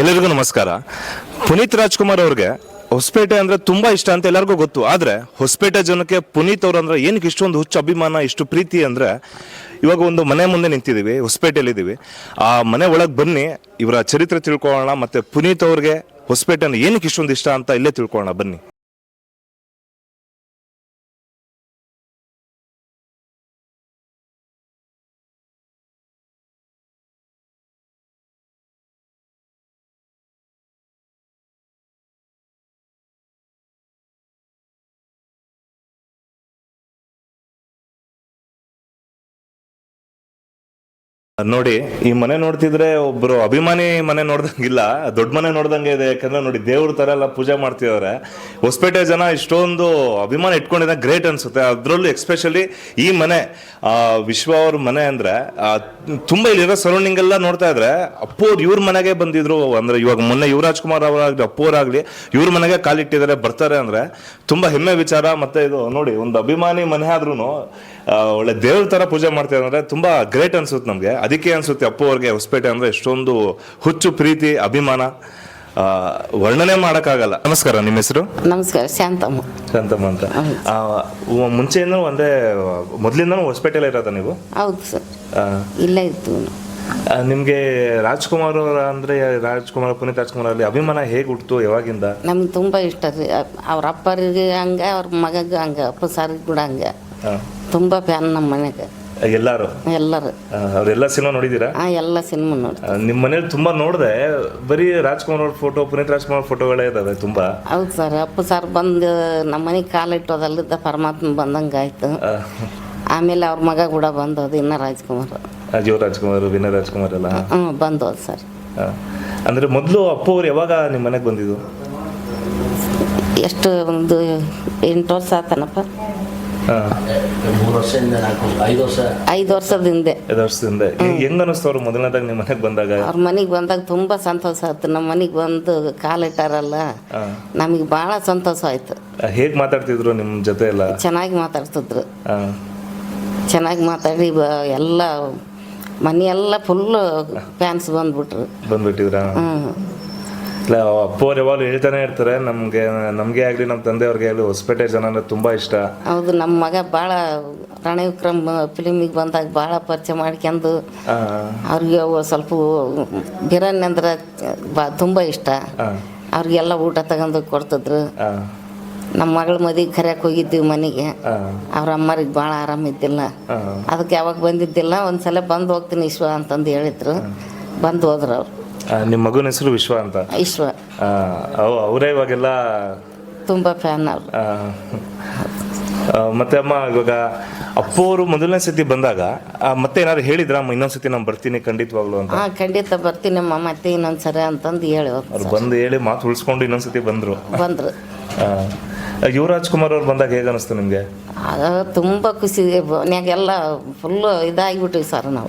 ಎಲ್ಲರಿಗೂ ನಮಸ್ಕಾರ. ಪುನೀತ್ ರಾಜ್ಕುಮಾರ್ ಅವ್ರಿಗೆ ಹೊಸಪೇಟೆ ಅಂದ್ರೆ ತುಂಬಾ ಇಷ್ಟ ಅಂತ ಎಲ್ಲರಿಗೂ ಗೊತ್ತು. ಆದ್ರೆ ಹೊಸಪೇಟೆ ಜನಕ್ಕೆ ಪುನೀತ್ ಅವ್ರು ಅಂದ್ರೆ ಏನಕ್ಕೆ ಇಷ್ಟೊಂದು ಹುಚ್ಚು ಅಭಿಮಾನ, ಇಷ್ಟು ಪ್ರೀತಿ ಅಂದ್ರೆ ಇವಾಗ ಒಂದು ಮನೆ ಮುಂದೆ ನಿಂತಿದ್ದೀವಿ, ಹೊಸಪೇಟೆಯಲ್ಲಿ ಇದ್ದೀವಿ ಆ ಮನೆ ಒಳಗೆ ಬನ್ನಿ, ಇವರ ಚರಿತ್ರೆ ತಿಳ್ಕೊಳ್ಳೋಣ, ಮತ್ತೆ ಪುನೀತ್ ಅವ್ರಿಗೆ ಹೊಸಪೇಟೆ ಏನಕ್ಕೆ ಇಷ್ಟೊಂದು ಇಷ್ಟ ಅಂತ ಇಲ್ಲೇ ತಿಳ್ಕೊಳ್ಳೋಣ, ಬನ್ನಿ. ನೋಡಿ, ಈ ಮನೆ ನೋಡ್ತಿದ್ರೆ ಒಬ್ರು ಅಭಿಮಾನಿ ಮನೆ ನೋಡ್ದಂಗಿಲ್ಲ, ದೊಡ್ಡ ಮನೆ ನೋಡ್ದಂಗೆ ಇದೆ. ಯಾಕಂದ್ರೆ ನೋಡಿ, ದೇವ್ರ ತರ ಎಲ್ಲ ಪೂಜೆ ಮಾಡ್ತಿದಾರೆ. ಹೊಸಪೇಟೆ ಜನ ಇಷ್ಟೊಂದು ಅಭಿಮಾನ ಇಟ್ಕೊಂಡಿದ್ದ ಗ್ರೇಟ್ ಅನ್ಸುತ್ತೆ. ಅದರಲ್ಲೂ ಎಕ್ಸ್ಪೆಷಲಿ ಈ ಮನೆ ವಿಶ್ವ ಅವ್ರ ಮನೆ ಅಂದ್ರೆ ತುಂಬಾ ಇಲ್ಲಿರೋ ಸರೌಂಡಿಂಗ್ ಎಲ್ಲ ನೋಡ್ತಾ ಇದ್ರೆ, ಅಪ್ಪು ಅವ್ರು ಇವ್ರ ಮನೆಗೆ ಬಂದಿದ್ರು. ಅಂದ್ರೆ ಇವಾಗ ಮೊನ್ನೆ ಯುವರಾಜ್ ಕುಮಾರ್ ಅವರಾಗ್ಲಿ, ಅಪ್ಪು ಇವ್ರ ಮನೆಗೆ ಕಾಲಿಟ್ಟಿದ್ದಾರೆ, ಬರ್ತಾರೆ ಅಂದ್ರೆ, ತುಂಬಾ ಹೆಮ್ಮೆ ವಿಚಾರ. ಮತ್ತೆ ಇದು ನೋಡಿ, ಒಂದು ಅಭಿಮಾನಿ ಮನೆ ಆದ್ರೂ ಒಳ್ಳೆ ದೇವ್ರ ತರ ಪೂಜೆ ಮಾಡ್ತೀವಿ ಅಂದ್ರೆ ತುಂಬಾ ಗ್ರೇಟ್ ಅನ್ಸುತ್ತೆ ನಮಗೆ. ಅದಕ್ಕೆ ಅನ್ಸುತ್ತೆ ಅಪ್ಪು ಅವ್ರಿಗೆ ಹೊಸಪೇಟೆ ಅಂದ್ರೆ ಎಷ್ಟೊಂದು ಹುಚ್ಚು ಪ್ರೀತಿ ಅಭಿಮಾನ. ವರ್ಣನೆ ಮಾಡಕ್ಕಾಗಲ್ಲ. ನಮಸ್ಕಾರ ನಿಮ್ಮ ಹೆಸರು? ನಮಸ್ಕಾರ ಶಾಂತಮ್ಮ. ಶಾಂತಮ್ಮ ಅಂತ. ಆ, ಉ- ಮುಂಚೆಯಿಂದ ಒಂದೇ ಮೊದಲಿಂದನೂ ಹೊಸಪೇಟೆಲ್ಲ ಇರೋದ ನೀವು? ಹೌದು ಸರ್. ಇಲ್ಲ ಇಲ್ಲೇ ಇತ್ತು ನಿಮಗೆ ನಿಮ್ಗೆ ರಾಜ್ಕುಮಾರ್ ಅವರ ಅಂದ್ರೆ ರಾಜ್ಕುಮಾರ್ ಪುನೀತ್ ರಾಜ್ಕುಮಾರ್ ಅಲ್ಲಿ ಅಭಿಮಾನ ಹೇಗೆ ಹುಟ್ಟಿತು ಯಾವಾಗಿಂದ? ನಮ್ಗೆ ತುಂಬ ಇಷ್ಟ ರೀ. ಅವ್ರ ಅಪ್ಪರಿಗೆ ಹಂಗೆ ಅವ್ರ ಮಗಗೆ ಹಂಗೆ ಅಪ್ಪ ಸಾರಿಗೆ ಕೂಡ ಹಂಗೆ. ಆ, ತುಂಬ ಫ್ಯಾನ್ ನಮ್ಮ ಮನೆಗೆ. ಎಲ್ಲಾರು? ಎಲ್ಲರೂ. ಅವ್ರೆಲ್ಲ ಸಿನಿಮಾ ನೋಡಿದೀರಾ ಆ ಎಲ್ಲ ಸಿನಿಮಾ ನೋಡಿ ನಿಮ್ಮ ನಿಮ್ ಮನೇಲಿ ತುಂಬಾ ನೋಡಿದೆ ಬರೀ ರಾಜ್ಕುಮಾರ್ ಅವ್ರ ಫೋಟೋ ಪುನೀತ್ ರಾಜ್ಕುಮಾರ್ ಫೋಟೋಗಳೇ ಇದಾವೆ ತುಂಬಾ. ಹೌದು ಸರ್ ಅಪ್ಪ ಸರ್ ಬಂದು ನಮ್ಮ ಮನೆಗೆ ಕಾಲಿಟ್ಟೋದಲ್ಲಿದ್ದ ಪರಮಾತ್ಮ ಬಂದಂಗೆ ಆಯ್ತು. ಆಮೇಲೆ ಅವ್ರ ಮಗ ಕೂಡ ಬಂದೋದು ಇನ್ನ ರಾಜ್ಕುಮಾರ್. ಅಜೀವ್ ರಾಜ್ಕುಮಾರ್ ವಿನಯ್ ರಾಜ್ಕುಮಾರ್ ಎಲ್ಲ. ಹ್ಞೂ ಬಂದೋದು ಸರ್. ಆ, ಅಂದ್ರೆ ಮೊದಲು ಅಪ್ಪ ಅವ್ರು ಯಾವಾಗ ನಿಮ್ಮ ಮನೆಗೆ ಬಂದಿದ್ದು? ಎಷ್ಟು ಒಂದು ಎಂಟು ವರ್ಷ ಆತನಪ್ಪ? ಮೂರು ವರ್ಷದಿಂದ. ನಾಲ್ಕು ಐದು ವರ್ಷ ಐದು ವರ್ಷದ ಹಿಂದೆ ಐದು ವರ್ಷದಿಂದ ಹೆಂಗ ಅನಿಸ್ತು ಅವ್ರು ಮೊದಲನೇದಾಗ ನಿಮ್ಮ ಮನೆಗೆ ಬಂದಾಗ? ಅವ್ರ ಮನೆಗೆ ಬಂದಾಗ ತುಂಬ ಸಂತೋಷ ಆಯ್ತು. ನಮ್ಮ ಮನೆಗೆ ಬಂದು ಕಾಲಿಟ್ಟಾರಲ್ಲ ಇಟ್ಟಾರಲ್ಲ ನಮಗೆ ಭಾಳ ಸಂತೋಷ ಆಯ್ತು. ಹೇಗೆ ಮಾತಾಡ್ತಿದ್ರು ನಿಮ್ಮ ಜೊತೆ ಎಲ್ಲ ಚೆನ್ನಾಗಿ ಮಾತಾಡ್ತಿದ್ರು. ಚೆನ್ನಾಗಿ ಮಾತಾಡಿ ಎಲ್ಲ ಮನೆಯೆಲ್ಲ ಫುಲ್ಲು ಫ್ಯಾನ್ಸ್ ಬಂದ್ಬಿಟ್ರು. ಬಂದ್ಬಿಟ್ಟಿದ್ರ? ಹ್ಞೂ ಅಪ್ಪು ಅವ್ರು ಯಾವಾಗಲೂ ಹೇಳ್ತಾನೆ ಇರ್ತಾರೆ. ನಮಗೆ ನಮಗೆ ಆಗಲಿ ನಮ್ಮ ತಂದೆಯವ್ರಿಗೆ ಆಗ್ಲಿ ಹೊಸಪೇಟೆ ಜನ ಅಂದ್ರೆ ತುಂಬಾ ಇಷ್ಟ. ಹೌದು ನಮ್ಮ ಮಗ ಭಾಳ ವಿಕ್ರಮ್ ಫಿಲಿಮಿಗೆ ಬಂದಾಗ ಭಾಳ ಪರಿಚಯ ಮಾಡ್ಕೊಂಡು ಅವ್ರಿಗೆ ಅವು ಸ್ವಲ್ಪ ಬಿರಿಯಾನಿ ಅಂದ್ರೆ ಬಾ ತುಂಬ ಇಷ್ಟ. ಅವ್ರಿಗೆಲ್ಲ ಊಟ ತಗೊಂಡು ಕೊಡ್ತಿದ್ರು. ನಮ್ಮ ಮಗಳ ಮದಿಗೆ ಕರೆಯಕ್ಕೆ ಹೋಗಿದ್ದೀವಿ ಮನೆಗೆ. ಅವ್ರ ಅಮ್ಮರಿಗೆ ಭಾಳ ಆರಾಮಿದ್ದಿಲ್ಲ. ಅದಕ್ಕೆ ಯಾವಾಗ ಬಂದಿದ್ದಿಲ್ಲ ಒಂದ್ಸಲ ಬಂದು ಹೋಗ್ತೀನಿ ಈಶ್ವ ಅಂತಂದು ಹೇಳಿದ್ರು. ಬಂದು ಹೋದ್ರು ಅವ್ರು. ನಿಮ್ಮ ಮಗನ ಹೆಸರು ವಿಶ್ವ ಅಂತ. ವಿಶ್ವ. ಅವರೇ ಇವಾಗೆಲ್ಲ ತುಂಬ ಫ್ಯಾನ್ ಅವ್ರು. ಮತ್ತೆ ಅಮ್ಮ ಇವಾಗ ಅಪ್ಪು ಅವರು ಮೊದಲನೇ ಸತಿ ಬಂದಾಗ ಮತ್ತೆ ಏನಾದ್ರು ಹೇಳಿದ್ರ? ಅಮ್ಮ ಇನ್ನೊಂದ್ ಸತಿ ನಾನು ಬರ್ತೀನಿ ಖಂಡಿತವಾಗ್ಲು ಅಂತ. ಹಾಂ ಖಂಡಿತ ಬರ್ತೀನಮ್ಮ ಮತ್ತೆ ಇನ್ನೊಂದ್ಸರಿ ಅಂತಂದು ಹೇಳಿ ಹೋದ್ರು ಅವ್ರು ಬಂದು ಹೇಳಿ ಮಾತು ಉಳಿಸ್ಕೊಂಡು ಇನ್ನೊಂದ್ ಸತಿ ಬಂದ್ರು. ಬಂದರು. ಆ, ಯುವರಾಜ್ ಕುಮಾರ್ ಅವ್ರು ಬಂದಾಗ ಹೇಗೆ ಅನಿಸ್ತು ನಿಮ್ಗೆ? ಆಗ ತುಂಬ ಖುಷಿ ಮನ್ಯಾಗೆಲ್ಲ ಫುಲ್ಲು ಇದಾಗಿಬಿಟ್ಟಿವಿ ಸರ್ ನಾವು.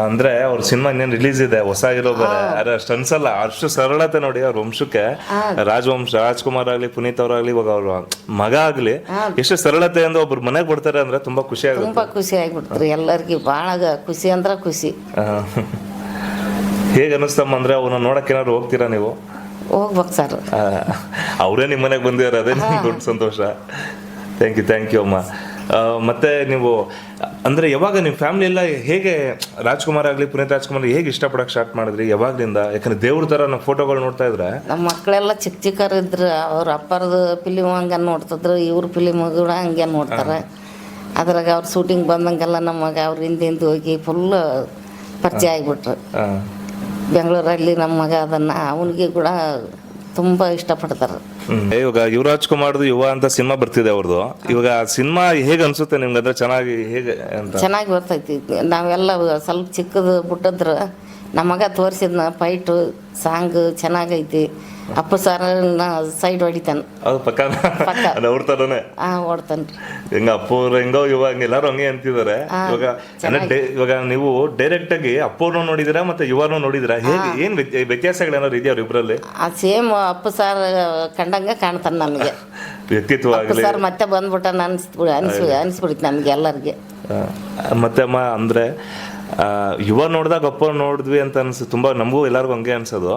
ಅಂದ್ರೆ ಅವ್ರ ಸಿನಿಮಾ ಇನ್ನೇನು ರಿಲೀಸ್ ಇದೆ ಹೊಸ ಇರೋ ಬೇರೆ ಅದೇ ಅಷ್ಟು ಅನ್ಸಲ್ಲ ಅಷ್ಟು ಸರಳತೆ ನೋಡಿ ಅವ್ರ ವಂಶಕ್ಕೆ. ರಾಜವಂಶ ರಾಜ್ಕುಮಾರ್ ಆಗ್ಲಿ ಪುನೀತ್ ಅವ್ರಾಗ್ಲಿ ಇವಾಗ ಅವ್ರ ಮಗ ಆಗ್ಲಿ ಎಷ್ಟು ಸರಳತೆ ಅಂದ್ರೆ ಒಬ್ರು ಮನೆಗೆ ಬರ್ತಾರೆ ಅಂದ್ರೆ ತುಂಬಾ ಖುಷಿ ಆಗುತ್ತೆ. ತುಂಬಾ ಖುಷಿ ಆಗಿಬಿಡ್ತಾರೆ ಎಲ್ಲರಿಗೂ ಬಹಳ ಖುಷಿ ಅಂದ್ರೆ ಖುಷಿ. ಹೇಗೆ ಅನಿಸ್ತಮ್ಮ ಅಂದ್ರೆ ಅವನ್ನ ನೋಡಕ್ ಏನಾದ್ರು ಹೋಗ್ತೀರಾ ನೀವು? ಹೋಗ್ಬೇಕು ಸರ್. ಅವರೇ ನಿಮ್ಮ ಮನೆಗೆ ಬಂದಿದ್ದಾರೆ ಅದೇ ದೊಡ್ಡ ಸಂತೋಷ. ಥ್ಯಾಂಕ್ ಯು ಥ್ಯಾಂಕ್ ಯು ಅಮ್ಮ. ಮತ್ತೆ ನೀವು ಅಂದ್ರೆ ಯಾವಾಗ ನಿಮ್ಮ ಫ್ಯಾಮಿಲಿ ಎಲ್ಲ ಹೇಗೆ ರಾಜ್ಕುಮಾರ್ ಆಗಲಿ ಪುನೀತ್ ರಾಜ್ಕುಮಾರ್ ಹೇಗೆ ಇಷ್ಟಪಡಕ್ಕೆ ಸ್ಟಾರ್ಟ್ ಮಾಡಿದ್ರಿ ಯಾವಾಗ್ಲಿಂದ? ಯಾಕಂದ್ರೆ ದೇವ್ರ ತರ ನಾವು ಫೋಟೋಗಳು ನೋಡ್ತಾ ಇದ್ರೆ. ನಮ್ಮ ಮಕ್ಕಳೆಲ್ಲ ಚಿಕ್ಕ ಚಿಕ್ಕರು ಇದ್ರು ಅವ್ರ ಅಪ್ಪರದು ಫಿಲಿಮ್ ಹಂಗೆ ನೋಡ್ತಿದ್ರು ಇವ್ರ ಫಿಲಿಮ್ ಕೂಡ ಹಂಗೆ ನೋಡ್ತಾರೆ. ಅದ್ರಾಗ ಅವ್ರ ಶೂಟಿಂಗ್ ಬಂದಂಗೆಲ್ಲ ನಮ್ಮ ಮಗ ಅವ್ರ ಹಿಂದೆ ಹಿಂದೆ ಹೋಗಿ ಫುಲ್ ಪರಿಚಯ ಆಗಿಬಿಟ್ರು. ಬೆಂಗಳೂರಲ್ಲಿ ನಮ್ಮ ಮಗ ಅದನ್ನು ಅವನಿಗೆ ಕೂಡ ತುಂಬ ಇಷ್ಟಪಡ್ತಾರೆ. ಇವಾಗ ಯುವರಾಜ್ ಕುಮಾರ್ದು ಯುವ ಅಂತ ಸಿನಿಮಾ ಬರ್ತಿದೆ ಅವ್ರದ್ದು ಇವಾಗ ಸಿನಿಮಾ ಹೇಗೆ ಅನ್ಸುತ್ತೆ ನಿಮ್ಗೆ? ಅಂದ್ರೆ ಚೆನ್ನಾಗಿ ಹೇಗೆ ಅಂತ? ಚೆನ್ನಾಗಿ ಬರ್ತೈತಿ ನಾವೆಲ್ಲ ಸ್ವಲ್ಪ ಚಿಕ್ಕದು ಬಿಟ್ಟಿದ್ರು ನಮಗ ಮಗ ತೋರಿಸಿದ್ನ ಫೈಟು ಸಾಂಗ್ ಚೆನ್ನಾಗೈತಿ. ಅಪ್ಪ ಸಾರ ಸೈಡ್ ಹೊಡಿತಾನೆ. ಅದು ಪಕ್ಕ. ಪಕ್ಕ. ಅವ್ರ ತರನೇ. ಆ ಓಡ್ತಾನೆ ಹೆಂಗ ಅಪ್ಪವ್ರು ಹೆಂಗೋ ಇವಾಗ ಎಲ್ಲಾರು ಹಂಗೆ ಅಂತಿದ್ದಾರೆ ಇವಾಗ ಅಂದ್ರೆ ಡೈ- ಇವಾಗ ನೀವು ಡೈರೆಕ್ಟ್ ಆಗಿ ಅಪ್ಪವ್ರನ್ನ ನೋಡಿದಿರಾ ಮತ್ತೆ ಯುವನು ನೋಡಿದಿರಾ? ಹೇಗೆ ಏನ್ ವ್ಯತ್ಯಾಸಗಳು ವ್ಯತ್ಯಾಸಗಳೇನಾದ್ರು ಇದೆಯಾ ಅವ್ರ ಇಬ್ರಲ್ಲಿ? ಆ ಸೇಮ್ ಅಪ್ಪ ಸಾರ್ ಕಂಡಂಗೆ ಕಾಣ್ತಾನೆ ನಮಗೆ ವ್ಯಕ್ತಿತ್ವ ಅಪ್ಪು ಆಗಲಿ ಸರ್ ಮತ್ತೆ ಬಂದ್ಬಿಟ್ಟ ಅನ್ಸ್ಬಿಡಿ ಅನ್ಸ್ ಅನ್ಸ್ಬಿಡಿತ್ತು ನಮ್ಗೆ ಎಲ್ಲರಿಗೆ. ಮತ್ತೆ ಅಮ್ಮ ಅಂದ್ರೆ ಯುವ ನೋಡಿದಾಗ ಅಪ್ಪ ನೋಡಿದ್ವಿ ಅಂತ ಅನ್ಸುತ್ತೆ ತುಂಬಾ ನಮಗೂ ಎಲ್ಲರಿಗೂ ಹಂಗೆ ಅನ್ಸೋದು.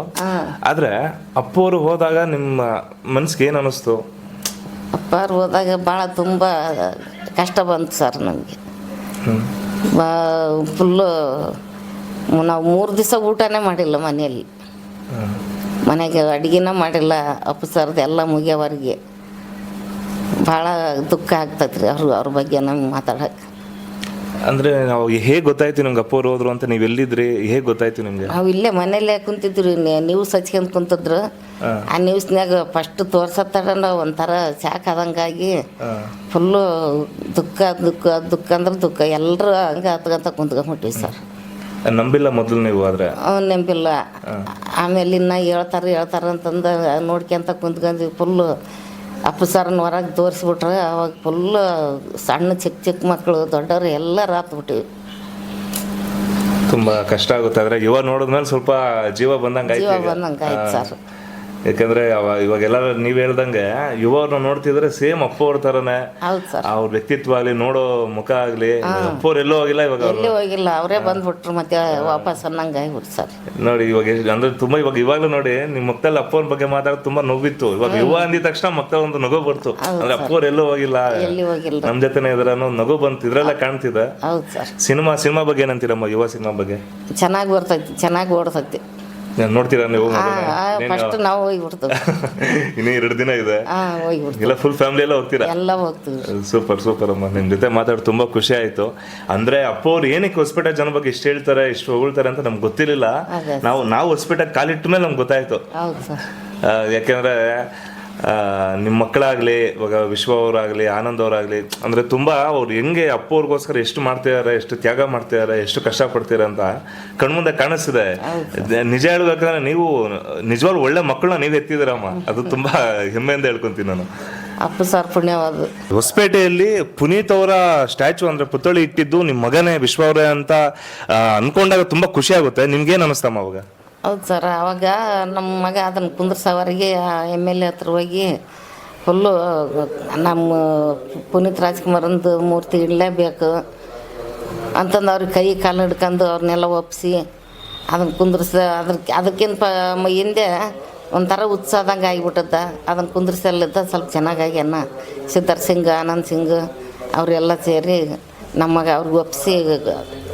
ಆದ್ರೆ ಅಪ್ಪ ಅವರು ಹೋದಾಗ ನಿಮ್ಮ ಮನ್ಸಿಗೆ ಏನ್ ಅನಿಸ್ತು? ಅಪ್ಪಾರು ಹೋದಾಗ ಭಾಳ ತುಂಬ ಕಷ್ಟ ಬಂತು ಸರ್ ನಮಗೆ. ಬಾ ಫುಲ್ಲು ನಾವು ಮೂರು ದಿವಸ ಊಟನೇ ಮಾಡಿಲ್ಲ ಮನೆಯಲ್ಲಿ. ಮನೆಗೆ ಅಡುಗೆನ ಮಾಡಿಲ್ಲ ಅಪ್ಪ ಸರ್ದು ಎಲ್ಲ ಮುಗಿಯೋವರೆಗೆ ಭಾಳ ದುಃಖ ಆಗ್ತೈತೆ ರೀ ಅವ್ರು ಅವ್ರ ಬಗ್ಗೆ ನಮ್ಗೆ ಮಾತಾಡೋಕೆ ಅಂದ್ರೆ ನಾವು ಹೇಗೆ ಗೊತ್ತಾಯ್ತು ನಮ್ಗೆ ಅಪ್ಪ ಹೋದ್ರು ಅಂತ ನೀವು ಎಲ್ಲಿದ್ರಿ? ಹೇಗೆ ಗೊತ್ತಾಯ್ತು ನಿಮ್ಗೆ? ನಾವು ಇಲ್ಲೇ ಮನೇಲೆ ಕುಂತಿದ್ರು ನ್ಯೂಸ್ ಹಚ್ಕೊಂಡ್ ಕುಂತಿದ್ರು. ಆ ನ್ಯೂಸ್ನ್ಯಾಗ ಫಸ್ಟ್ ತೋರ್ಸತ್ತಡ ಒಂಥರ ಶಾಕ್ ಆದಂಗಾಗಿ ಫುಲ್ಲು ದುಃಖ ದುಃಖ ದುಃಖ ಅಂದ್ರೆ ದುಃಖ. ಎಲ್ಲರೂ ಹಂಗೆ ಹತ್ಕೊಂತ ಕುಂತ್ಕೊಂಡ್ಬಿಟ್ಟಿವಿ ಸರ್. ನಂಬಿಲ್ಲ ಮೊದಲು ನೀವು ಆದ್ರೆ? ಅವ್ನು ನಂಬಿಲ್ಲ. ಆಮೇಲೆ ಇನ್ನ ಹೇಳ್ತಾರ ಹೇಳ್ತಾರ ಅಂತಂದು ನೋಡ್ಕೊಂತ ಕುಂತ್ಕೊಂಡ್ವಿ ಫುಲ್ಲು ಅಪ್ಪು ಸರ್ನ ಹೊರಗೆ ತೋರಿಸ್ಬಿಟ್ರೆ ಅವಾಗ ಫುಲ್ಲು ಸಣ್ಣ ಚಿಕ್ಕ ಚಿಕ್ಕ ಮಕ್ಕಳು ದೊಡ್ಡವರು ಎಲ್ಲರೂ ಹತ್ಬಿಟ್ಟಿವಿ ತುಂಬಾ ಕಷ್ಟ ಆಗುತ್ತೆ. ಆದ್ರೆ ಯುವ ನೋಡಿದ್ಮೇಲೆ ಸ್ವಲ್ಪ ಜೀವ ಬಂದಂಗ ಜೀವ ಬಂದಂಗೆ ಆಯ್ತು ಸರ್. ಯಾಕಂದ್ರೆ ಅವ- ಇವಾಗೆಲ್ಲ ನೀವ್ ಹೇಳ್ದಂಗೆ ಯುವವನ ನೋಡ್ತಿದ್ರೆ ಸೇಮ್ ಅಪ್ಪ ಅವ್ರ ತರನೇ ಹೌದು ಸರ್. ಅವ್ರ ವ್ಯಕ್ತಿತ್ವ ಆಗ್ಲಿ ನೋಡೋ ಮುಖ ಆಗ್ಲಿ ಅಪ್ಪ ಎಲ್ಲೋ ಎಲ್ಲೂ ಹೋಗಿಲ್ಲ ಇವಾಗ ಅವ್ರು. ಎಲ್ಲಿ ಹೋಗಿಲ್ಲ ಅವರೇ ಬಂದ್ಬಿಟ್ರು ಮತ್ತೆ ವಾಪಸ್ ಅನ್ನಂಗೆ ಆಗ್ಬಿಟ್ಟು ಸರ್. ನೋಡಿ ಇವಾಗ ಎಷ್ಟ್- ಅಂದ್ರೆ ತುಂಬಾ ಇವಾಗ ಇವಾಗ್ಲೂ ನೋಡಿ ನಿಮ್ ಮಕ್ಕಳ ಅಪ್ಪವ್ರ ಬಗ್ಗೆ ಮಾತಾಡೋದು ತುಂಬಾ ನೋವಿತ್ತು. ಇವಾಗ ಯುವ ಅಂದಿದ ತಕ್ಷಣ ಮಕ್ಕಳ ಒಂದು ನಗು ಬರ್ತು. ಅಂದ್ರೆ ಅಪ್ಪವ್ರ ಎಲ್ಲೂ ಹೋಗಿಲ್ಲ. ಎಲ್ಲಿ ಹೋಗಿಲ್ಲ. ನಮ್ ಜೊತೆನೆ ಇದ್ರ ಅನ್ನೋ ಒಂದು ನಗು ಬಂತು ಇದ್ರೆಲ್ಲ ಕಾಣ್ತಿದೆ. ಹೌದು ಸರ್. ಸಿನಿಮಾ ಸಿನಿಮಾ ಬಗ್ಗೆ ಏನಂತೀರಮ್ಮ ಯುವ ಸಿನಿಮಾ ಬಗ್ಗೆ? ಚೆನ್ನಾಗಿ ಬರ್ತೈತಿ ಚೆನ್ನಾಗಿ ಓಡ್ತೈತಿ. ನೋಡ್ತೀರಾ ನೀವು? ಫಸ್ಟ್ ನಾವು? ಹೋಗ್ಬಿಡ್ತೀವಿ. ಇನ್ನೂ ಎರಡು ದಿನ ಇದೆ. ಹಾಂ ಹೋಗ್ಬಿಡ್ತೀವಿ. ಎಲ್ಲ ಫುಲ್ ಫ್ಯಾಮಿಲಿ ಎಲ್ಲ ಹೋಗ್ತೀರಾ? ಎಲ್ಲ ಹೋಗ್ತೀವಿ. ಸೂಪರ್ ಸೂಪರ್ ಅಮ್ಮ. ನಿಮ್ ಜೊತೆ ಮಾತಾಡಿ ತುಂಬಾ ಖುಷಿ ಆಯ್ತು. ಅಂದ್ರೆ ಅಪ್ಪ ಅವ್ರು ಏನಕ್ಕೆ ಹೊಸಪೇಟೆ ಜನ ಬಗ್ಗೆ ಇಷ್ಟು ಹೇಳ್ತಾರೆ ಇಷ್ಟು ಹೊಗಳ್ತಾರೆ ಅಂತ ನಮ್ಗೆ ಗೊತ್ತಿರಲಿಲ್ಲ. ನಾವು ನಾವು ಹೊಸಪೇಟೆ ಕಾಲಿಟ್ಟ ಮೇಲೆ ನಮ್ಗೆ ಗೊತ್ತಾಯ್ತು. ಯಾಕೆಂದ್ರೆ ನಿಮ್ಮ ಮಕ್ಕಳಾಗ್ಲಿ ಇವಾಗ ವಿಶ್ವ ಅವರಾಗ್ಲಿ ಆನಂದ್ ಅವರಾಗ್ಲಿ ಅಂದ್ರೆ ತುಂಬಾ ಅವ್ರು ಹೆಂಗೆ ಅಪ್ಪವ್ರಿಗೋಸ್ಕರ ಎಷ್ಟು ಮಾಡ್ತಿದಾರೆ ಎಷ್ಟು ತ್ಯಾಗ ಮಾಡ್ತಿದಾರೆ ಎಷ್ಟು ಕಷ್ಟ ಪಡ್ತೀರಾ ಅಂತ ಕಣ್ಮುಂದೆ ಕಾಣಿಸ್ತಿದೆ. ನಿಜ ಹೇಳ್ಬೇಕಂದ್ರೆ ನೀವು ನಿಜವಾಗ್ಲೂ ಒಳ್ಳೆ ಮಕ್ಕಳನ್ನ ನೀವು ಎತ್ತಿದಿರಮ್ಮ ಅದು ತುಂಬಾ ಹೆಮ್ಮೆಯಿಂದ ಹೇಳ್ಕೊಂತೀನಿ ನಾನು. ಅಪ್ಪ ಸರ್ ಪುಣ್ಯವಾದ. ಹೊಸಪೇಟೆಯಲ್ಲಿ ಪುನೀತ್ ಅವರ ಸ್ಟ್ಯಾಚು ಅಂದ್ರೆ ಪುತ್ಥಳಿ ಇಟ್ಟಿದ್ದು ನಿಮ್ಮ ಮಗನೇ ವಿಶ್ವ ಅವರೇ ಅಂತ ಅನ್ಕೊಂಡಾಗ ತುಂಬಾ ಖುಷಿ ಆಗುತ್ತೆ. ನಿಮ್ಗೇನ್ ಅನಿಸ್ತಮ್ಮ ಅವಾಗ? ಹೌದು ಸರ್ ಆವಾಗ ನಮ್ಮ ಮಗ ಅದನ್ನು ಕುಂದ್ರಸವರಿಗೆ ಎಂ ಎಲ್ ಎ ಹತ್ರ ಹೋಗಿ ಫುಲ್ಲು ನಮ್ಮ ಪುನೀತ್ ರಾಜ್ಕುಮಾರಂದು ಮೂರ್ತಿ ಇಡಲೇಬೇಕು ಅಂತಂದು ಅವ್ರಿಗೆ ಕೈ ಕಾಲು ಹಿಡ್ಕೊಂಡು ಅವ್ರನ್ನೆಲ್ಲ ಒಪ್ಪಿಸಿ ಅದನ್ನು ಕುಂದ್ರಿಸ ಅದಕ್ಕೆ ಅದಕ್ಕಿಂತ ಹಿಂದೆ ಒಂಥರ ಉತ್ಸಾಹದಂಗೆ ಆಗಿಬಿಟ್ಟದ ಅದನ್ನು ಕುಂದ್ರಿಸಲಿದ್ದ ಸ್ವಲ್ಪ ಚೆನ್ನಾಗಾಗ್ಯಾನ ಸಿದ್ಧಾರ್ಥ ಸಿಂಗ್, ಆನಂದ್ ಸಿಂಗ್ ಅವರೆಲ್ಲ ಸೇರಿ ನಮ್ಮ ಮಗ ಅವ್ರಿಗೆ ಒಪ್ಪಿಸಿ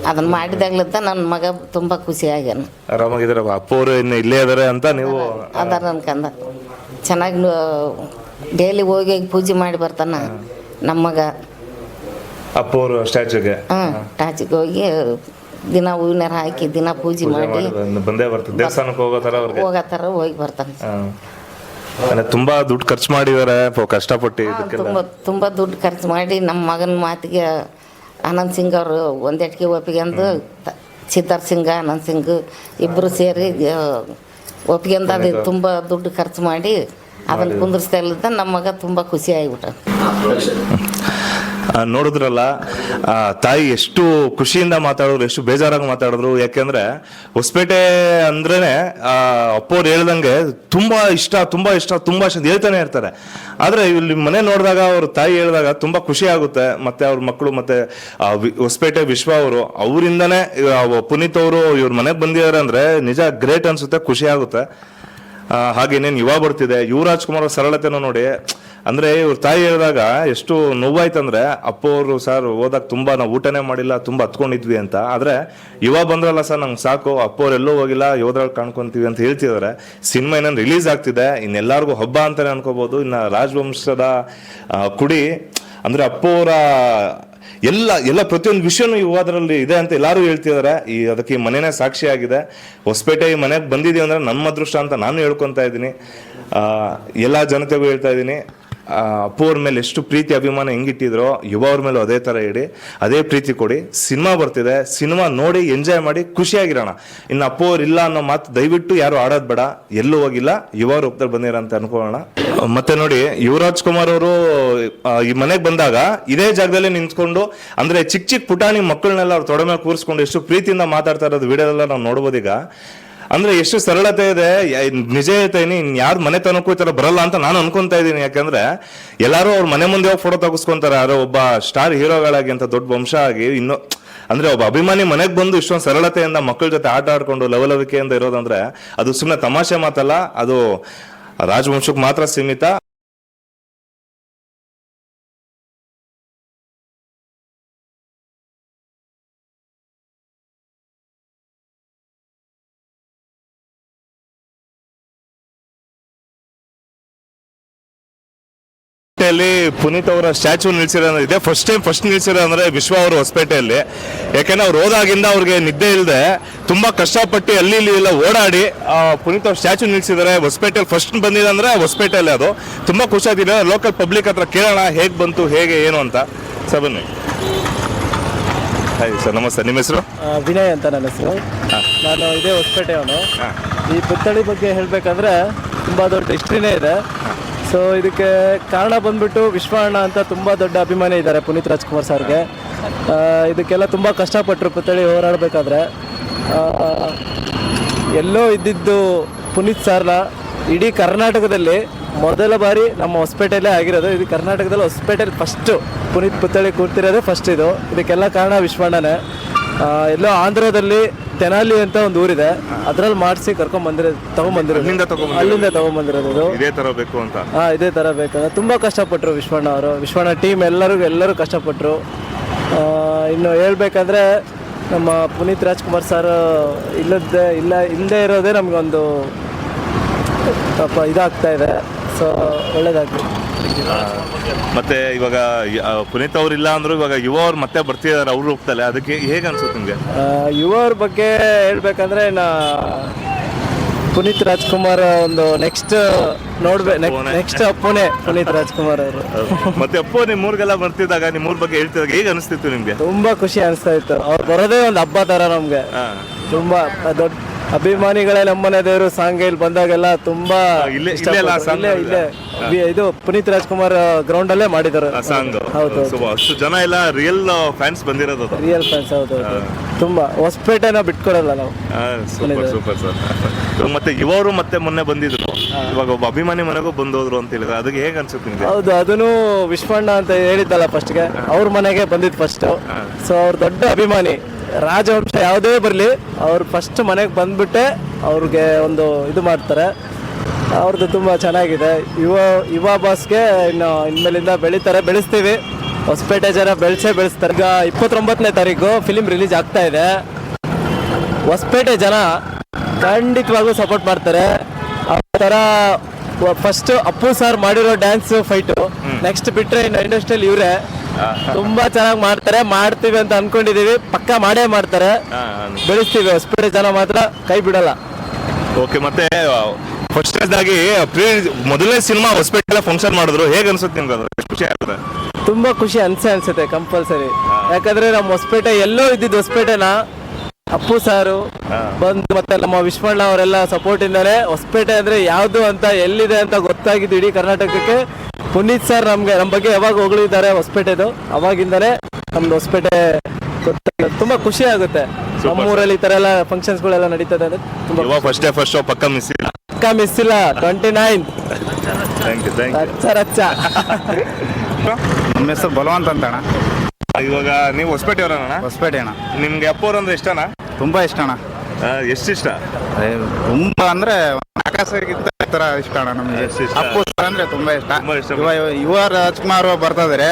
ಅದನ್ನು ಮಾಡಿದಾಗ್ಲತ್ತ ನನ್ನ ಮಗ ತುಂಬ ಖುಷಿ ಆಗ್ಯಾನ. ಆರಾಮಾಗಿದ್ದಾರೆ ಅಪ್ಪ ಅವರು ಇನ್ನು ಇಲ್ಲೇ ಇದಾರೆ ಅಂತ ನೀವು ಅದಾರ ಅನ್ಕಂದ ಚೆನ್ನಾಗಿ ಡೈಲಿ ಹೋಗಿ ಹೋಗಿ ಪೂಜೆ ಮಾಡಿ ಬರ್ತಾನ ನಮ್ಮ ಮಗ. ಅಪ್ಪ ಅವರು ಸ್ಟ್ಯಾಚುಗೆ ಹಾಂ ಟಾಚಿಗೆ ಹೋಗಿ ದಿನ ಹೂವಿನಾರ ಹಾಕಿ ದಿನ ಪೂಜೆ ಮಾಡಿ ಬಂದೇ ಬರ್ತದೆ. ದೇವಸ್ಥಾನಕ್ಕೆ ಹೋಗೋತಾರ ಅವ್ರಿಗೆ? ಹೋಗೋ ಹೋಗಿ ಬರ್ತಾನೆ. ಹಾ. ಅಂದ್ರೆ ತುಂಬಾ ದುಡ್ಡು ಖರ್ಚು ಮಾಡಿದಾರೆ ಕಷ್ಟಪಟ್ಟು ತುಂಬ ತುಂಬ ದುಡ್ಡು ಖರ್ಚು ಮಾಡಿ ನಮ್ಮ ಮಗನ ಮಾತಿಗೆ ಆನಂದ್ ಸಿಂಗ್ ಅವರು ಒಂದೆಟ್ಗೆ ಒಪ್ಪಿಗೆಂದು ತ- ಸಿದ್ಧಾರ್ಥ ಸಿಂಗ್ ಆನಂದ್ ಸಿಂಗ್ ಇಬ್ಬರು ಸೇರಿ ಒಪ್ಪಿಗೆಂದು ಅದು ತುಂಬ ದುಡ್ಡು ಖರ್ಚು ಮಾಡಿ ಅದನ್ನು ಕುಂದಿರಿಸ್ತಾ ಇಲ್ಲದ ನಮ್ಮ ಮಗ ತುಂಬ ಖುಷಿ ಆಗಿಬಿಟ್ಟ. ನೋಡಿದ್ರಲ್ಲ ತಾಯಿ ಎಷ್ಟು ಖುಷಿಯಿಂದ ಮಾತಾಡಿದ್ರು ಎಷ್ಟು ಬೇಜಾರಾಗಿ ಮಾತಾಡಿದ್ರು ಯಾಕೆಂದ್ರೆ ಹೊಸಪೇಟೆ ಅಂದ್ರೇನೆ ಆ, ಅಪ್ಪವ್ರು ಹೇಳ್ದಂಗೆ ತುಂಬಾ ಇಷ್ಟ ತುಂಬಾ ಇಷ್ಟ ತುಂಬಾ ಇಷ್ಟ ಹೇಳ್ತಾನೆ ಇರ್ತಾರೆ. ಆದ್ರೆ ಇಲ್ಲಿ ಮನೆ ನೋಡಿದಾಗ ಅವ್ರ ತಾಯಿ ಹೇಳಿದಾಗ ತುಂಬಾ ಖುಷಿ ಆಗುತ್ತೆ. ಮತ್ತೆ ಅವ್ರ ಮಕ್ಕಳು ಮತ್ತೆ ಹೊಸಪೇಟೆ ವಿಶ್ವ ಅವರು ಅವರಿಂದನೇ ಪುನೀತ್ ಅವರು ಇವ್ರ ಮನೆಗೆ ಬಂದಿದ್ದಾರೆ ಅಂದ್ರೆ ನಿಜ ಗ್ರೇಟ್ ಅನ್ಸುತ್ತೆ ಖುಷಿ ಆಗುತ್ತೆ. ಇನ್ನೇನು ಯುವ ಬರ್ತಿದೆ ಯುವರಾಜ್ ಕುಮಾರ್ ಸರಳತೆನೋ ನೋಡಿ ಅಂದ್ರೆ ಇವ್ರ ತಾಯಿ ಹೇಳಿದಾಗ ಎಷ್ಟು ನೋವಾಯ್ತಂದ್ರೆ, ಅಪ್ಪ ಅವರು ಸರ್ ಹೋದಾಗ ತುಂಬಾ ನಾವು ಊಟನೇ ಮಾಡಿಲ್ಲ, ತುಂಬಾ ಹತ್ಕೊಂಡಿದ್ವಿ ಅಂತ. ಆದ್ರೆ ಯುವ ಬಂದ್ರಲ್ಲ ಸರ್ ನಂಗೆ ಸಾಕು, ಅಪ್ಪ ಎಲ್ಲೂ ಹೋಗಿಲ್ಲ ಯೋದ್ರಲ್ಲಿ ಕಾಣ್ಕೊಂತೀವಿ ಅಂತ ಹೇಳ್ತಿದ್ದಾರೆ ಸಿನಿಮಾ ಇನ್ನೊಂದು ರಿಲೀಸ್ ಆಗ್ತಿದೆ ಇನ್ನೆಲ್ಲರಿಗೂ ಹಬ್ಬ ಅಂತಾನೆ ಅನ್ಕೋಬಹುದು ಇನ್ನ ರಾಜವಂಶದ ಕುಡಿ, ಅಂದ್ರೆ ಅಪ್ಪ ಅವರ ಎಲ್ಲ ಎಲ್ಲ ಪ್ರತಿಯೊಂದು ವಿಷಯನೂ ಯುವದರಲ್ಲಿ ಇದೆ ಅಂತ ಎಲ್ಲರೂ ಹೇಳ್ತಿದ್ದಾರೆ ಈ ಅದಕ್ಕೆ ಈ ಮನೆನೇ ಸಾಕ್ಷಿಯಾಗಿದೆ ಹೊಸಪೇಟೆ ಈ ಮನೆಗೆ ಬಂದಿದ್ದೀವಿ ಅಂದ್ರೆ ನಮ್ಮ ಅದೃಷ್ಟ ಅಂತ ನಾನು ಹೇಳ್ಕೊತಾ ಇದ್ದೀನಿ. ಎಲ್ಲ ಜನತೆಗೂ ಹೇಳ್ತಾ ಇದ್ದೀನಿ. ಅವ್ರ ಮೇಲೆ ಎಷ್ಟು ಪ್ರೀತಿ, ಅಭಿಮಾನ ಹೆಂಗಿಟ್ಟಿದ್ರೋ ಯುವ ಅವ್ರ ಮೇಲೂ ಅದೇ ಥರ ಇಡಿ, ಅದೇ ಪ್ರೀತಿ ಕೊಡಿ. ಸಿನಿಮಾ ಬರ್ತಿದೆ, ಸಿನಿಮಾ ನೋಡಿ ಎಂಜಾಯ್ ಮಾಡಿ ಖುಷಿಯಾಗಿರೋಣ. ಇನ್ನು ಅಪ್ಪು ಇಲ್ಲ ಅನ್ನೋ ಮಾತು ದಯವಿಟ್ಟು ಯಾರು ಆಡೋದು ಬೇಡ, ಎಲ್ಲೂ ಹೋಗಿಲ್ಲ, ಯುವ ರೂಪದಲ್ಲಿ ಬಂದಿರ ಅಂತ ಅನ್ಕೊಳ್ಳೋಣ. ಮತ್ತೆ ನೋಡಿ, ಯುವರಾಜ್ ಕುಮಾರ್ ಅವರು ಈ ಮನೆಗೆ ಬಂದಾಗ ಇದೇ ಜಾಗದಲ್ಲಿ ನಿಂತ್ಕೊಂಡು, ಅಂದ್ರೆ ಚಿಕ್ಕ ಚಿಕ್ಕ ಪುಟಾಣಿ ಮಕ್ಕಳನ್ನೆಲ್ಲ ಅವ್ರು ತೊಡೆ ಮೇಲೆ ಕೂರಿಸ್ಕೊಂಡು ಎಷ್ಟು ಪ್ರೀತಿಯಿಂದ ಮಾತಾಡ್ತಾ ಇರೋದು ವಿಡಿಯೋದೆಲ್ಲ ನಾವು ನೋಡ್ಬೋದೀಗ. ಅಂದ್ರೆ ಎಷ್ಟು ಸರಳತೆ ಇದೆ. ನಿಜ ಹೇಳ್ತೀನಿ ಯಾರು ಮನೆ ಈ ತರ ಬರಲ್ಲ ಅಂತ ನಾನು ಅನ್ಕೊಂತ ಇದ್ದೀನಿ. ಯಾಕಂದ್ರೆ ಎಲ್ಲಾರು ಅವ್ರ ಮನೆ ಮುಂದೆ ಹೋಗಿ ಫೋಟೋ ತಗಸ್ಕೊಂತಾರೆ. ಯಾರೋ ಒಬ್ಬ ಸ್ಟಾರ್ ಹೀರೋಗಳಾಗಿ ಅಂತ ದೊಡ್ಡ ವಂಶ ಆಗಿ ಇನ್ನು, ಅಂದ್ರೆ ಒಬ್ಬ ಅಭಿಮಾನಿ ಮನೆಗೆ ಬಂದು ಇಷ್ಟೊಂದು ಸರಳತೆಯಿಂದ ಮಕ್ಕಳ ಜೊತೆ ಆಟ ಆಡ್ಕೊಂಡು ಲವಲವಿಕೆಯಿಂದ ಇರೋದಂದ್ರೆ ಅದು ಸುಮ್ಮನೆ ತಮಾಷೆ ಮಾತಲ್ಲ, ಅದು ರಾಜವಂಶಕ್ಕೆ ಮಾತ್ರ ಸೀಮಿತ. ಹೊಸಪೇಟೆಯಲ್ಲಿ ಪುನೀತ್ ಅವರ ಸ್ಟ್ಯಾಚು ನಿಲ್ಸಿರೋ ಇದೆ. ಫಸ್ಟ್ ಟೈಮ್ ಫಸ್ಟ್ ನಿಲ್ಸಿರೋ ಅಂದರೆ ವಿಶ್ವ ಅವರು ಹೊಸಪೇಟೆಯಲ್ಲಿ. ಯಾಕೆಂದ್ರೆ ಅವ್ರು ಹೋದಾಗಿಂದ ಅವ್ರಿಗೆ ನಿದ್ದೆ ಇಲ್ಲದೆ ತುಂಬ ಕಷ್ಟಪಟ್ಟು ಅಲ್ಲಿ ಇಲ್ಲಿ ಎಲ್ಲ ಓಡಾಡಿ ಪುನೀತ್ ಅವ್ರ ಸ್ಟ್ಯಾಚು ನಿಲ್ಸಿದ್ದಾರೆ. ಹೊಸಪೇಟೆಯಲ್ಲಿ ಫಸ್ಟ್ ಬಂದಿದೆ ಅಂದರೆ ಹೊಸಪೇಟೆಯಲ್ಲಿ ಅದು. ತುಂಬ ಖುಷಿ ಆಗಿದೆ. ಲೋಕಲ್ ಪಬ್ಲಿಕ್ ಹತ್ರ ಕೇಳೋಣ ಹೇಗೆ ಬಂತು ಹೇಗೆ ಏನು ಅಂತ. ಸರ್ ಬನ್ನಿ. ಹಾಯ್ ಸರ್ ನಮಸ್ತೆ. ನಿಮ್ಮ ಹೆಸರು? ವಿನಯ್ ಅಂತ ನನ್ನ ಹೆಸರು. ನಾನು ಇದೇ ಹೊಸಪೇಟೆಯವನು. ಈ ಪುತ್ಥಳಿ ಬಗ್ಗೆ ಹೇಳಬೇಕಂದ್ರೆ ತುಂಬ ದೊಡ್ಡ ಹಿಸ್ಟ್ರಿನೇ ಇದೆ. ಸೊ ಇದಕ್ಕೆ ಕಾರಣ ಬಂದ್ಬಿಟ್ಟು ವಿಶ್ವ ಅಣ್ಣ ಅಂತ ತುಂಬ ದೊಡ್ಡ ಅಭಿಮಾನಿ ಇದ್ದಾರೆ ಪುನೀತ್ ರಾಜ್ಕುಮಾರ್ ಸರ್ಗೆ. ಇದಕ್ಕೆಲ್ಲ ತುಂಬ ಕಷ್ಟಪಟ್ಟರು ಪುತ್ಥಳಿ ಹೋರಾಡಬೇಕಾದ್ರೆ. ಎಲ್ಲೋ ಇದ್ದಿದ್ದು ಪುನೀತ್ ಸರ್ನ ಇಡೀ ಕರ್ನಾಟಕದಲ್ಲಿ ಮೊದಲ ಬಾರಿ ನಮ್ಮ ಹೊಸಪೇಟೆಯಲ್ಲೇ ಆಗಿರೋದು. ಇದು ಕರ್ನಾಟಕದಲ್ಲಿ ಹೊಸಪೇಟೆಯಲ್ಲಿ ಫಸ್ಟು ಪುನೀತ್ ಪುತ್ಥಳಿ ಕೂರ್ತಿರೋದೇ ಫಸ್ಟ್ ಇದು. ಇದಕ್ಕೆಲ್ಲ ಕಾರಣ ವಿಶ್ವಣ್ಣನೇ. ಎಲ್ಲೋ ಆಂಧ್ರದಲ್ಲಿ ತೆನಾಲಿ ಅಂತ ಒಂದು ಊರಿದೆ. ಅದ್ರಲ್ಲಿ ಮಾಡಿಸಿ ಕರ್ಕೊಂಡ್ ಬಂದಿರ ಅಲ್ಲಿಂದ ತಗೊಂಬಂದಿರೋದು? ಅಲ್ಲಿಂದ ತಗೊಂಬಂದಿರೋದು. ಇದು ಇದೇ ತರ ಬೇಕು ಅಂತ. ಹಾ ಇದೇ ತರ ಬೇಕಂದ್ರೆ ತುಂಬಾ ಕಷ್ಟಪಟ್ಟರು ವಿಶ್ವಣ್ಣ ಅವರು. ವಿಶ್ವಣ್ಣ ಟೀಮ್ ಎಲ್ಲರೂ ಎಲ್ಲರೂ ಕಷ್ಟಪಟ್ಟರು ಆ, ಇನ್ನು ಹೇಳ್ಬೇಕಂದ್ರೆ ನಮ್ಮ ಪುನೀತ್ ರಾಜ್ಕುಮಾರ್ ಸರ್ ಇಲ್ಲದೆ ಇಲ್ಲ ಇಲ್ಲದೆ ಇರೋದೇ ನಮಗೊಂದು ಪಾಪ ಇದಾಗ್ತಾ ಇದೆ. ಸೊ ಒಳ್ಳೇದಾಗ್ಲಿ. ಮತ್ತೆ ಇವಾಗ ಯ- ಪುನೀತ್ ಅವ್ರು ಇಲ್ಲ ಅಂದ್ರು ಇವಾಗ ಯುವ ಅವ್ರು ಮತ್ತೆ ಬರ್ತಿದ್ದಾರೆ ಅವ್ರ ರೂಪದಲ್ಲಿ. ಅದಕ್ಕೆ ಹೇಗೆ ಅನ್ಸುತ್ತೆ ನಿಮಗೆ? ಯುವವ್ರ ಬಗ್ಗೆ ಹೇಳ್ಬೇಕಂದ್ರೆ ನಾ ಪುನೀತ್ ರಾಜ್ಕುಮಾರ್ ಒಂದು ನೆಕ್ಸ್ಟ್ ನೋಡ್ಬೇಕು ನೆಕ್ಸ್ಟ್ ಅಪ್ಪನೇ ಪುನೀತ್ ರಾಜ್ಕುಮಾರ್ ಅವರು. ಮತ್ತೆ ಅಪ್ಪ ನಿಮ್ ಊರ್ಗೆಲ್ಲ ಬರ್ತಿದ್ದಾಗ ನಿಮ್ ಊರ್ ಬಗ್ಗೆ ಹೇಳ್ತಿದಾಗ ಹೇಗೆ ಅನಿಸ್ತಿತ್ತು ನಿಮ್ಗೆ? ತುಂಬಾ ಖುಷಿ ಅನಿಸ್ತಾ ಇತ್ತು. ಅವ್ರು ಬರೋದೇ ಒಂದು ಹಬ್ಬ ತರ ನಮ್ಗೆ. ತುಂಬಾ ದೊಡ್ಡ ಅಭಿಮಾನಿಗಳೇ ನಮ್ಮನೆ ದೇವರು ಸಾಂಗ್ ಇಲ್ಲಿ ಬಂದಾಗೆಲ್ಲ ತುಂಬಾ ಇಲ್ಲೇ- ಆ song ಇದು ಪುನೀತ್ ರಾಜ್ಕುಮಾರ್ ಗ್ರೌಂಡ್ ಅಲ್ಲೇ ಮಾಡಿದ್ದಾರೆ. ಸಾಂಗ್ ಹೌದು ಅಷ್ಟು ಜನ ಎಲ್ಲ ರಿಯಲ್ ಫ್ಯಾನ್ಸ್ ಬಂದಿರೋದು ಅದು. ರಿಯಲ್ ಫ್ಯಾನ್ಸ್ ಹೌದು ಹೌದು. ತುಂಬಾ ಹೊಸಪೇಟೆನ ಬಿಟ್ಕೊಡಲ್ಲ ನಾವು. ಸೂಪರ್ ಸೂಪರ್ ಸರ್ ಮತ್ತೆ ಇವರು ಮತ್ತೆ ಮೊನ್ನೆ ಬಂದಿದ್ರು. ಇವಾಗ ಒಬ್ಬ ಅಭಿಮಾನಿ ಮನೆಗೂ ಬಂದೋದ್ರು ಅಂತ ಹೇಳಿದ್ರೆ ಅದಕ್ಕೆ ಹೇಗೆ ಅನ್ಸುತ್ತೆ ನಿಮ್ಗೆ? ಹೌದು ಅದನ್ನು ವಿಶ್ವಣ್ಣ ಅಂತ ಹೇಳಿದ್ದಲ್ಲ ಫಸ್ಟ್ಗೆ ಅವ್ರ ಮನೆಗೆ ಬಂದಿದ್ದು ಫಸ್ಟ್ ಸೊ ಅವ್ರ ದೊಡ್ಡ ಅಭಿಮಾನಿ. ರಾಜವಂಶ ಯಾವುದೇ ಬರಲಿ ಅವ್ರು ಫಸ್ಟ್ ಮನೆಗೆ ಬಂದುಬಿಟ್ಟೆ ಅವ್ರಿಗೆ ಒಂದು ಇದು ಮಾಡ್ತಾರೆ. ಅವ್ರದ್ದು ತುಂಬ ಚೆನ್ನಾಗಿದೆ. ಯುವ ಯುವ ಬಾಸ್ಗೆ ಇನ್ನು ಇನ್ಮೇಲಿಂದ ಬೆಳೀತಾರೆ ಬೆಳೆಸ್ತೀವಿ. ಹೊಸಪೇಟೆ ಜನ ಬೆಳೆಸೇ ಬೆಳೆಸ್ತಾರೆ. ಈಗ ಇಪ್ಪತ್ತೊಂಬತ್ತನೇ ತಾರೀಕು ಫಿಲಿಮ್ ರಿಲೀಸ್ ಆಗ್ತಾ ಇದೆ. ಹೊಸಪೇಟೆ ಜನ ಖಂಡಿತವಾಗೂ ಸಪೋರ್ಟ್ ಮಾಡ್ತಾರೆ. ಆ ಥರ ಫಸ್ಟ್ ಅಪ್ಪು ಸರ್ ಮಾಡಿರೋ ಡ್ಯಾನ್ಸ್ ಫೈಟು ನೆಕ್ಸ್ಟ್ ಬಿಟ್ಟರೆ ಇನ್ನು ಇಂಡಸ್ಟ್ರಿಯಲ್ಲಿ ಇವರೇ. ತುಂಬಾ ಚೆನ್ನಾಗಿ ಮಾಡ್ತಾರೆ. ಮಾಡ್ತೀವಿ ಅಂತ ಅನ್ಕೊಂಡಿದೀವಿ. ಪಕ್ಕ ಮಾಡೇ ಮಾಡ್ತಾರೆ. ಬೆಳೆಸ್ತೀವಿ. ಹೊಸಪೇಟೆ ಜನ ಮಾತ್ರ ಕೈ ಬಿಡಲ್ಲ. ಓಕೆ ಮತ್ತೆ ಫಸ್ಟ್ ಆಗಿ ಪ್ರೀ ಮೊದಲನೇ ಸಿನಿಮಾ ಹೊಸಪೇಟೆ ಫಂಕ್ಷನ್ ಮಾಡಿದ್ರು. ಹೇಗೆ ಅನ್ಸುತ್ತೆ ನಿಮ್ಗೆ ಅದು? ಎಷ್ಟು ಖುಷಿ ಆಗುತ್ತೆ? ತುಂಬಾ ಖುಷಿ ಅನ್ಸೆ ಅನ್ಸುತ್ತೆ ಕಂಪಲ್ಸರಿ ಯಾಕಂದ್ರೆ ನಮ್ಮ ಹೊಸಪೇಟೆ ಎಲ್ಲೋ ಇದ್ದಿದ್ದು ಹೊಸಪೇಟೆನ? ಅಪ್ಪು ಸಾರು. ಬಂದು ಮತ್ತೆ ನಮ್ಮ ವಿಶ್ವಣ್ಣ ಅವರೆಲ್ಲ ಸಪೋರ್ಟ್ ಇಂದಾನೆ ಹೊಸಪೇಟೆ ಅಂದ್ರೆ ಯಾವ್ದು ಅಂತ ಎಲ್ಲಿದೆ ಅಂತ ಗೊತ್ತಾಗಿದ್ದು ಇಡೀ ಕರ್ನಾಟಕಕ್ಕೆ. ಪುನೀತ್ ಸರ್ ನಮ್ಗೆ ನಮ್ಮ ಬಗ್ಗೆ ಯಾವಾಗ ಹೊಗಳಿದ್ದಾರೆ ಹೊಸಪೇಟೆದು? ಅವಾಗಿಂದಾನೆ ನಮ್ದು ಹೊಸಪೇಟೆ. ತುಂಬಾ ಖುಷಿ ಆಗುತ್ತೆ. ನಮ್ಮೂರಲ್ಲಿ ಈ ತರ ಎಲ್ಲ ಫಂಕ್ಷನ್ಸ್ಗಳೆಲ್ಲ ನಡೀತದೆ ಅಂದ್ರೆ ತುಂಬಾ ಫಸ್ಟ್ ಡೇ ಫಸ್ಟ್ ಶೋ ಪಕ್ಕ ಮಿಸ್ ಇಲ್ಲ. ಪಕ್ಕ ಮಿಸ್ ಇಲ್ಲ. Twenty nine thank you thank you ನಮ್ಮ ಹೆಸರು ಬಲವಂತ ಅಂತ ಅಣ್ಣ ಇವಾಗ ನೀವು ಹೊಸಪೇಟೆ ಅವರಣ್ಣ ಹೊಸಪೇಟೆ ಅಣ್ಣ. ನಿಮ್ಗೆ ಅಪ್ಪ ಅವ್ರಂದ್ರೆ ಇಷ್ಟನಾ? ತುಂಬಾ ಇಷ್ಟ ಅಣ್ಣ. ಎಷ್ಟು ಇಷ್ಟ? ಅದೇ ತುಂಬಾ ಅಂದ್ರೆ ಆಕಾಶಕ್ಕಿಂತ ಈ ತರ ಇಷ್ಟ ಅಣ್ಣ ನಮಗೆ. ಇಷ್ಟ? ಅಪ್ಪು ಸರ್ ಅಂದ್ರೆ ತುಂಬಾ ಇಷ್ಟ. ತುಂಬಾ ಇಷ್ಟ. ಯುವ ಯುವ ರಾಜ್ಕುಮಾರ್ ಬರ್ತಾ ಇದಾರೆ.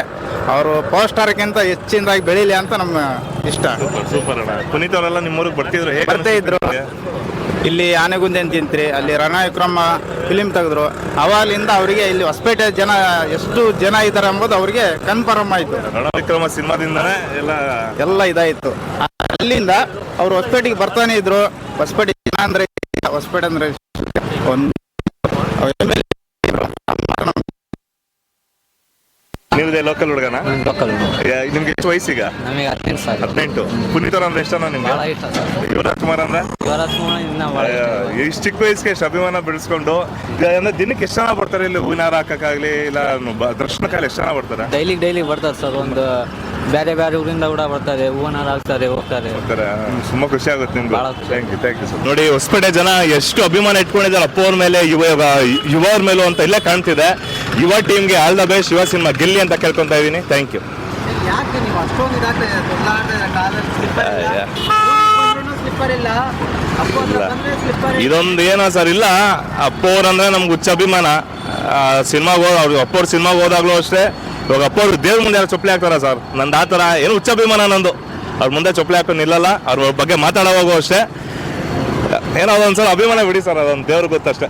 ಅವರು ಪವರ್ ಸ್ಟಾರ್ಕ್ಕಿಂತ ಹೆಚ್ಚಿನದಾಗಿ ಬೆಳೀಲಿ ಅಂತ ನಮ್ಮ ಇಷ್ಟ. ಸೂಪರ್ ಅಣ್ಣ. ಪುನೀತ್ ಅವರೆಲ್ಲ ನಿಮ್ಮೂರಿಗೆ ಬರ್ತಿದ್ರು. ಹೇಗೆ ಬರ್ತಾ ಇದ್ರು. ಇಲ್ಲಿ ಆನೆಗುಂದಿ ಅಂತ ತಿಂತ್ರಿ ಅಲ್ಲಿ ರಣ ವಿಕ್ರಮ ಫಿಲಿಮ್ ತೆಗೆದ್ರು. ಅವಾಗಲಿಂದ ಅವರಿಗೆ ಇಲ್ಲಿ ಹೊಸಪೇಟೆ ಜನ ಎಷ್ಟು ಜನ ಇದ್ದಾರೆ ಎಂಬುದು ಅವರಿಗೆ ಕನ್ಫರ್ಮ್ ಆಯ್ತು. ರಣ ವಿಕ್ರಮ ಸಿನಿಮಾದಿಂದನೇ ಎಲ್ಲ ಎಲ್ಲ ಇದಾಯಿತು. ಅಲ್ಲಿಂದ ಅವ್ರು ಹೊಸಪೇಟೆಗೆ ಬರ್ತಾನೆ ಇದ್ರು. ಹೊಸಪೇಟೆ ಜನ ಅಂದ್ರೆ ಹೊಸಪೇಟೆ ಅಂದ್ರೆ ಒಂದು ನೀವುದೇ ಲೋಕಲ್ ಹುಡುಗನ? ಲೋಕಲ್ ನಿಮ್ಗೆ ಎಷ್ಟು ವಯಸ್ಸು ಈಗ ಹದಿನೆಂಟು ಸಾವಿರ. ಹದಿನೆಂಟು. ಪುನೀತ್ ಅವ್ರ ಅಂದ್ರೆ ಇಷ್ಟನಾ ನಿಮ್ಗೆ? ಭಾಳ ಇಷ್ಟ ಸರ್. ಯುವರಾಜ್ ಕುಮಾರ್ ಅಂದ್ರೆ? ಇನ್ನ ಭಾಳ ಇಷ್ಟ. ಚಿಕ್ಕ ವಯಸ್ಸಿಗೆ ಎಷ್ಟು ಅಭಿಮಾನ ಬೆಳೆಸ್ಕೊಂಡು ಅಂದ್ರೆ ದಿನಕ್ಕೆ ಎಷ್ಟು ಜನ ಬರ್ತಾರೆ ಇಲ್ಲಿ ಹೂವಿನಾರ ಹಾಕಕ್ಕಾಗ್ಲಿ ಇಲ್ಲ ದರ್ಶನಕ್ಕಾಗಲಿ ಎಷ್ಟು ಜನ ಬರ್ತಾರೆ? ಡೈಲಿ ಡೈಲಿ ಬರ್ತಾರೆ ಸರ್. ಒಂದು ಬೇರೆ ಬೇರೆ ಊರಿಂದ ಕೂಡ ಬರ್ತಾರೆ ಓನರ್ ಆಗ್ತಾರೆ ಹೋಗ್ತಾರೆ. ತುಂಬಾ ಖುಷಿ ಆಗುತ್ತೆ ನಿಮ್ಗೆ. ಬಹಳ ಖುಷಿ. Thank you thank you sir ನೋಡಿ ಹೊಸಪೇಟೆ ಜನ ಎಷ್ಟು ಅಭಿಮಾನ ಇಟ್ಕೊಂಡಿದ್ದಾರೆ. ಅಪ್ಪ ಅವ್ರ ಮೇಲೆ ಯುವ ಯುವವ್ರ ಮೇಲೂ ಅಂತ ಇಲ್ಲೇ ಕಾಣ್ತಿದೆ. ಯುವ ಟೀಮ್ಗೆ all the best Yuva cinema ಗೆಲ್ಲಿ ಅಂತ ಕೇಳ್ಕೊಂತಾ ಇದ್ದೀನಿ. ಥ್ಯಾಂಕ್ ಯು ಯಾಕೆ ನೀವು ಅಷ್ಟೊಂದು ಇದಾಗ್ತಾ ಇದೆ ತೊಂದರೆ ಕಾಲಲ್ಲಿ ಸ್ಲಿಪ್ಪರ್ ಇಲ್ಲ. ಸ್ಲಿಪ್ಪರ್ ಇಲ್ಲ. ಅಪ್ಪ ಹತ್ರ ಬಂದ್ರೆ ಸ್ಲಿಪ್ಪರ್ ಇದೊಂದು ಏನೋ ಸರ್ ಇಲ್ಲ. ಅಪ್ಪ ಅವ್ರಂದ್ರೆ ನಮ್ಗೆ ಹುಚ್ಚ ಅಭಿಮಾನ. ಸಿನಿಮಾಗೆ ಹೋದ ಅವ್ರು ಅಪ್ಪ ಅವ್ರ ಸಿನಿಮಾಗೆ ಹೋದಾಗ್ಲೂ ಅಷ್ಟೇ. ಇವಾಗ ಅಪ್ಪ ಅವ್ರು ದೇವ್ರ ಮುಂದೆ ಯಾರು ಚೊಪ್ಪಲಿ ಹಾಕ್ತಾರ ಸರ್? ನಂದು ಆ ಥರ ಏನು ಉಚ್ಚಾಭಿಮಾನ ನಂದು. ಅವ್ರ ಮುಂದೆ ಚೊಪ್ಪಲಿ ಹಾಕೋ ನಿಲ್ಲಲ್ಲ, ಅವ್ರ ಬಗ್ಗೆ ಮಾತಾಡೋವಾಗೂ ಅಷ್ಟೇ. ಏನೋ ಅದೊಂದು ಸಲ ಅಭಿಮಾನ ಬಿಡಿ ಸರ್, ಅದೊಂದು ದೇವ್ರಿಗೆ ಗೊತ್ತಷ್ಟೇ.